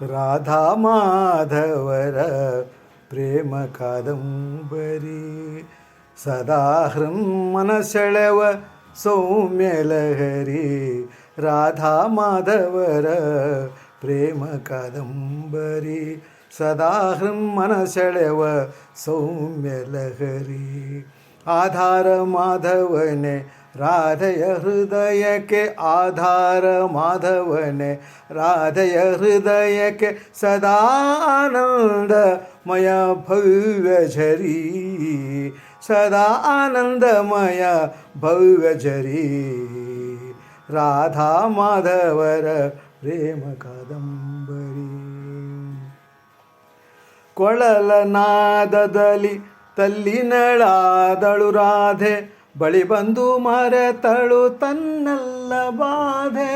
ರಾಧಾ ಮಾಧವರ ಪ್ರೇಮ ಕಾದಂಬರಿ ಸದಾ ಹೃನ್ಮನ ಸೆಳೆವ ಸೌಮ್ಯ ಲಹರಿ ರಾಧಾ ಮಾಧವರ ರಾಧೆಯ ಹೃದಯಕ್ಕೆ ಆಧಾರ ಮಾಧವನೆ, ರಾಧೆಯ ಹೃದಯಕ್ಕೆ ಸದಾನಂದ ಮಯ ಭವ್ಯ ಝರಿ ಸದಾ ಆನಂದಮಯ ಭವ್ಯ ಝರಿ ರಾಧಾ ಮಾಧವರ ಪ್ರೇಮ ಕಾದಂಬರಿ. ಕೊಳಲನಾದದಲ್ಲಿ ತಲ್ಲಿನಳಾದಳು ರಾಧೆ ಬಳಿ ಬಂದು ಮರೆತಳು ತನ್ನಲ್ಲ ಬಾಧೆ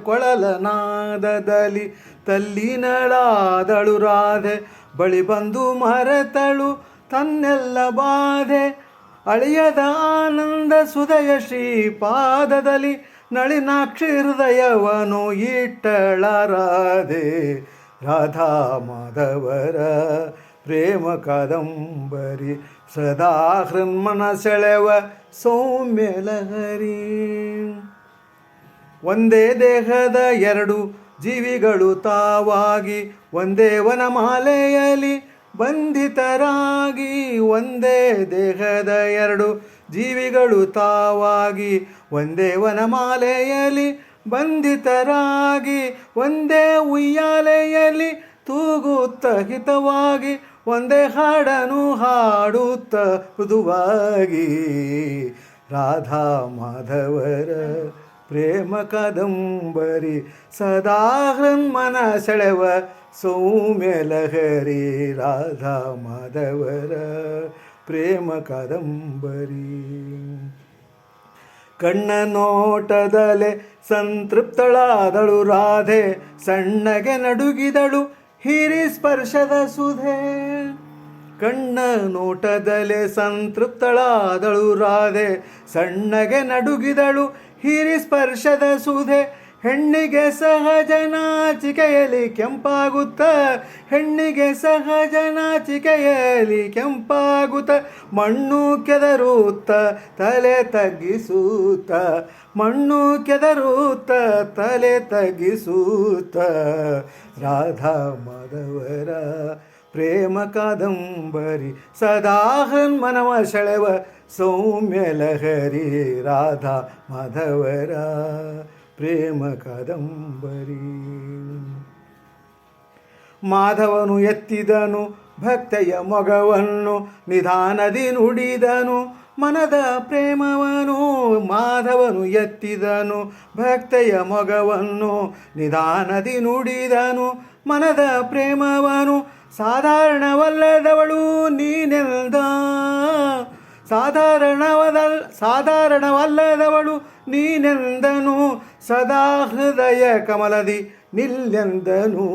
ಕೊಳಲನಾದದಲ್ಲಿ ತಲ್ಲಿನಳಾದಳು ರಾಧೆ. ಬಳಿ ಬಂದು ಮರೆತಳು ತನ್ನೆಲ್ಲ ಬಾಧೆ ಅಳಿಯದ ಆನಂದ ಸುದಯ ಶ್ರೀಪಾದದಲ್ಲಿ ನಳಿನಾಕ್ಷಿ ಹೃದಯವನು ಇಟ್ಟಳರಾಧೆ ರಾಧಾ ಮಾಧವರ ಪ್ರೇಮ ಕಾದಂಬರಿ ಸದಾ ಹೃನ್ಮನ ಸೆಳೆವ ಸೌಮ್ಯ ಲಹರಿ. ಒಂದೇ ದೇಹದ ಎರಡು ಜೀವಿಗಳು ತಾವಾಗಿ ಒಂದೇ ವನಮಾಲೆಯಲ್ಲಿ ಬಂಧಿತರಾಗಿ ಒಂದೇ ದೇಹದ ಎರಡು ಜೀವಿಗಳು ತಾವಾಗಿ ಒಂದೇ ವನಮಾಲೆಯಲ್ಲಿ ಬಂಧಿತರಾಗಿ ಒಂದೇ ಉಯ್ಯಾಲೆಯಲ್ಲಿ ತೂಗುತ್ತ ಹಿತವಾಗಿ ಒಂದೇ ಹಾಡನು ಹಾಡುತ್ತ ಮೃದುವಾಗಿ. ರಾಧಾ ಮಾಧವರ ಪ್ರೇಮ ಕದಂಬರಿ, ಸದಾ ಹೃನ್ಮನ ಸೆಳೆವ ಸೌಮ್ಯ ಲಹರಿ. ರಾಧಾ ಮಾಧವರ ಪ್ರೇಮ ಕದಂಬರಿ. ಕಣ್ಣ ನೋಟದಲೆ ಸಂತೃಪ್ತಳಾದಳು ರಾಧೆ, ಸಣ್ಣಗೆ ನಡುಗಿದಳು ಹಿರಿ ಸ್ಪರ್ಶದ ಸುಧೆ. ಕಣ್ಣ ನೋಟದಲೆ ಸಂತೃಪ್ತಳಾದಳು ರಾಧೆ. ಸಣ್ಣಗೆ ನಡುಗಿದಳು ಹಿರಿ ಸ್ಪರ್ಶದ ಸುಧೆ. ಹೆಣ್ಣಿಗೆ ಸಹಜ ನಾಚಿಕೆಯಲ್ಲಿ ಕೆಂಪಾಗುತ್ತ, ಹೆಣ್ಣಿಗೆ ಸಹಜ ನಾಚಿಕೆಯಲ್ಲಿ ಕೆಂಪಾಗುತ್ತ, ಮಣ್ಣು ಕೆದರುತ್ತ, ತಲೆ ತಗ್ಗಿಸೂತ ಮಣ್ಣು ಕೆದರುತ್ತ, ತಲೆ ತಗ್ಗಿಸೂತ ರಾಧಾ ಮಾಧವರ ಪ್ರೇಮ ಕಾದಂಬರಿ, ಸದಾ ಹನ್ಮನವ ಸೆಳೆವ ಸೌಮ್ಯ ಲಹರಿ. ರಾಧಾ ಮಾಧವರ ಪ್ರೇಮ ಕದಂಬರಿ. ಮಾಧವನು ಎತ್ತಿದನು, ಭಕ್ತೆಯ ಮೊಗವನ್ನು, ನಿಧಾನದಿ ನುಡಿದನು, ಮನದ ಪ್ರೇಮವನು ಮಾಧವನು ಎತ್ತಿದನು, ಭಕ್ತೆಯ ಮೊಗವನ್ನು, ನಿಧಾನದಿ ನುಡಿದನು, ಮನದ ಪ್ರೇಮವನು ಸಾಧಾರಣವಲ್ಲದವಳು ನೀನೆಲ್ದ. ಸಾಧಾರಣವದಲ್, ಸಾಧಾರಣವಲ್ಲದವಳು ನೀನೆಂದನು? ಸದಾ ಹೃದಯ ಕಮಲದಿ ನಿಲ್ಲೆಂದನು?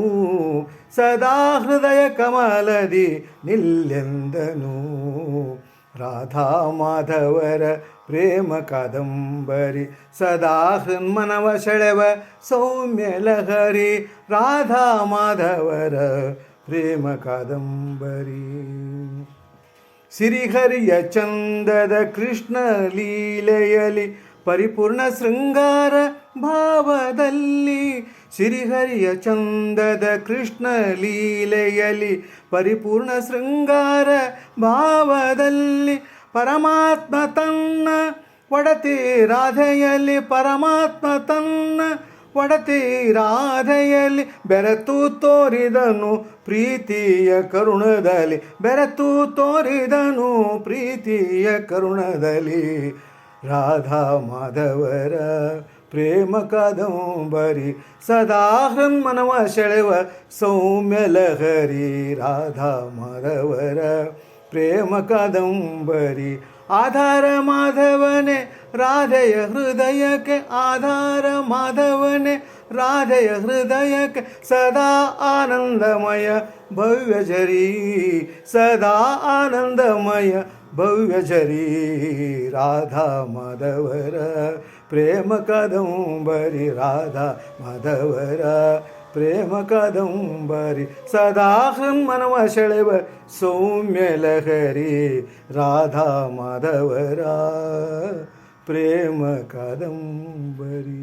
ಸದಾ ಹೃದಯ ಕಮಲದಿ ನಿಲ್ಲೆಂದನು? ರಾಧಾ ಮಾಧವರ ಪ್ರೇಮ ಕಾದಂಬರಿ, ಸದಾ ಹೃನ್ಮನವ ಸೆಳೆವ ಸೌಮ್ಯ ಲಹರಿ ರಾಧಾ ಮಾಧವರ ಪ್ರೇಮ ಕಾದಂಬರಿ. ಸಿರಿಹರಿಯ ಚಂದದ ಕೃಷ್ಣ ಲೀಲೆಯಲಿ ಪರಿಪೂರ್ಣ ಶೃಂಗಾರ ಭಾವದಲ್ಲಿ ಶ್ರೀಹರಿಯ ಚಂದದ ಕೃಷ್ಣ ಲೀಲೆಯಲಿ ಪರಿಪೂರ್ಣ ಶೃಂಗಾರ ಭಾವದಲ್ಲಿ ಪರಮಾತ್ಮ ತನ್ನ ಒಡತಿ ರಾಧೆಯಲ್ಲಿ ಪರಮಾತ್ಮ ತನ್ನ ಒಡತಿ ರಾಧೆಯಲ್ಲಿ ಬೆರೆತು ತೋರಿದನು ಪ್ರೀತಿಯ ಕರುಣದಲ್ಲಿ, ಬೆರೆತು ತೋರಿದನು ಪ್ರೀತಿಯ ಕರುಣದಲ್ಲಿ. ರಾಧಾ ಮಾಧವರ ಪ್ರೇಮ ಕಾದಂಬರಿ, ಸದಾ ಹೃನ್ಮನವ ಸೆಳೆವ ಸೌಮ್ಯ ಲಹರಿ. ರಾಧಾ ಮಾಧವರ ಪ್ರೇಮ ಕಾದಂಬರಿ ಆಧಾರ ಮಾಧವನೇ ರಾಧೆಯ ಹೃದಯಕ್ಕೆ ಆಧಾರ ಮಾಧವನೇ ರಾಧೆಯ ಹೃದಯಕ್ಕೆ ಸದಾ ಆನಂದಮಯ ಭವ್ಯ ಜರಿ ಸದಾ ಆನಂದಮಯ ಭವ್ಯ ಜರಿ ರಾಧಾ ಮಾಧವರ ಪ್ರೇಮ ಕಾದಂಬರಿ ರಾಧಾ ಮಾಧವರ ಪ್ರೇಮ ಕಾದಂಬರಿ ಸದಾ ಹೃನ್ಮನವ ಸೆಳೆವ ಸೌಮ್ಯ ಲಹರಿ ರಾಧಾ ಮಾಧವರ ಪ್ರೇಮ ಕಾದಂಬರಿ